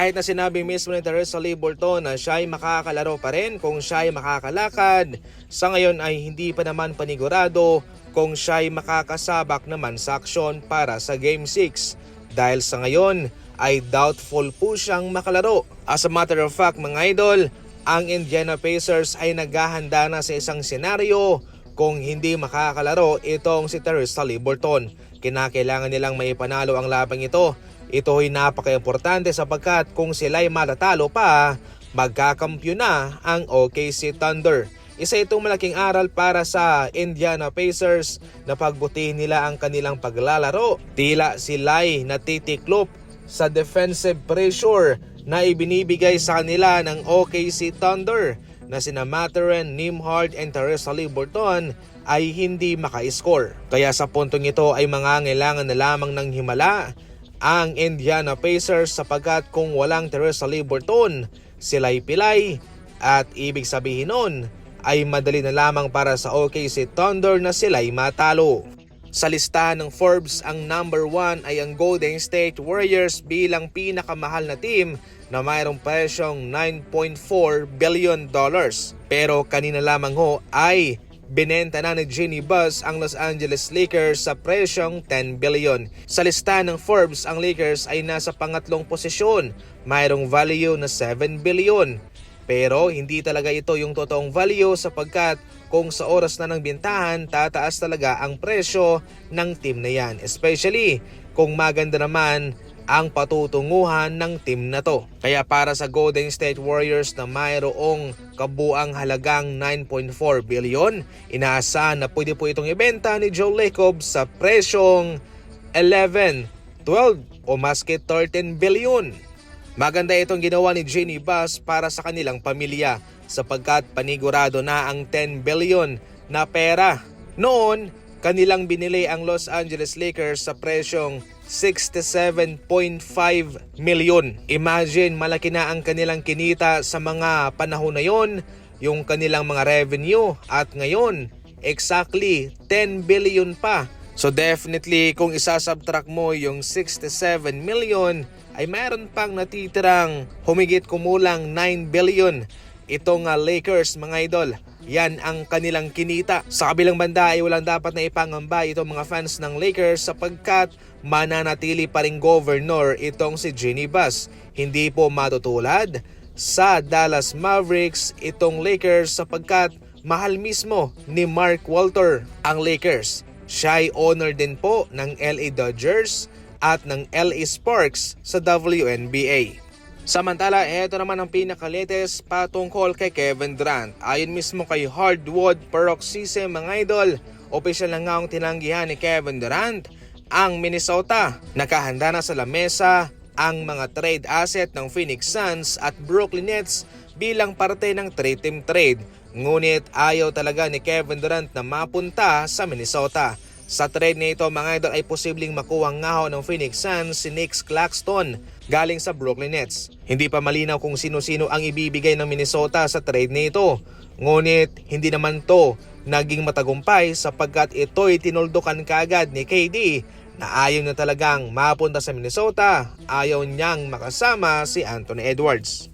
Kahit na sinabi mismo ni Teresa Lee na siya ay makakalaro pa rin kung siya ay makakalakad, sa ngayon ay hindi pa naman panigurado kung siya ay makakasabak naman sa aksyon para sa Game 6 dahil sa ngayon ay doubtful po siyang makalaro. As a matter of fact mga idol, ang Indiana Pacers ay naghahanda na sa isang senaryo kung hindi makakalaro itong si Teresa Lee. Kinakailangan nilang maipanalo ang labang ito. Ito ay napaka-importante sapagkat kung sila'y matatalo pa, magkakampyo na ang OKC Thunder. Isa itong malaking aral para sa Indiana Pacers na pagbutihin nila ang kanilang paglalaro. Tila sila'y natitiklop sa defensive pressure na ibinibigay sa kanila ng OKC Thunder na sina Maturin, Nimhard, and Teresa Lee Burton ay hindi maka-score. Kaya sa puntong ito ay mangangailangan na lamang ng himala ang Indiana Pacers sapagkat kung walang Teresa Lee Burton, sila'y pilay at ibig sabihin nun ay madali na lamang para sa OKC Thunder na sila'y matalo. Sa listahan ng Forbes, ang number 1 ay ang Golden State Warriors bilang pinakamahal na team na mayroong presyong 9.4 billion dollars. Pero kanina lamang ho ay Binenta na ni Ginny Buzz ang Los Angeles Lakers sa presyong 10 billion. Sa listahan ng Forbes, ang Lakers ay nasa pangatlong posisyon, mayroong value na 7 billion. Pero hindi talaga ito yung totoong value sapagkat kung sa oras na ng bintahan, tataas talaga ang presyo ng team na yan. Especially kung maganda naman ang patutunguhan ng team na to. Kaya para sa Golden State Warriors na mayroong kabuang halagang 9.4 billion, inaasahan na pwede po itong ibenta ni Joe Lacob sa presyong 11, 12 o maski 13 billion. Maganda itong ginawa ni Jenny Bass para sa kanilang pamilya sapagkat panigurado na ang 10 billion na pera. Noon, kanilang binili ang Los Angeles Lakers sa presyong 67.5 milyon. Imagine malaki na ang kanilang kinita sa mga panahon na yon, yung kanilang mga revenue at ngayon exactly 10 billion pa. So definitely kung isasubtract mo yung 67 million ay meron pang natitirang humigit kumulang 9 billion itong Lakers mga idol. Yan ang kanilang kinita. Sa kabilang banda ay walang dapat na ipangamba itong mga fans ng Lakers sapagkat mananatili pa rin governor itong si Ginny Bass. Hindi po matutulad sa Dallas Mavericks itong Lakers sapagkat mahal mismo ni Mark Walter ang Lakers. Siya ay owner din po ng LA Dodgers at ng LA Sparks sa WNBA. Samantala, ito naman ang pinakaletes patungkol kay Kevin Durant. Ayon mismo kay Hardwood Paroxysm mga idol, opisyal na nga ang tinanggihan ni Kevin Durant ang Minnesota. Nakahanda na sa lamesa ang mga trade asset ng Phoenix Suns at Brooklyn Nets bilang parte ng 3-team trade. Ngunit ayaw talaga ni Kevin Durant na mapunta sa Minnesota. Sa trade na ito mga idol ay posibleng makuha ngaho ng Phoenix Suns si Nick Claxton galing sa Brooklyn Nets. Hindi pa malinaw kung sino-sino ang ibibigay ng Minnesota sa trade na ito. Ngunit hindi naman to naging matagumpay sapagkat ito'y tinuldukan kagad ni KD na ayaw na talagang mapunta sa Minnesota, ayaw niyang makasama si Anthony Edwards.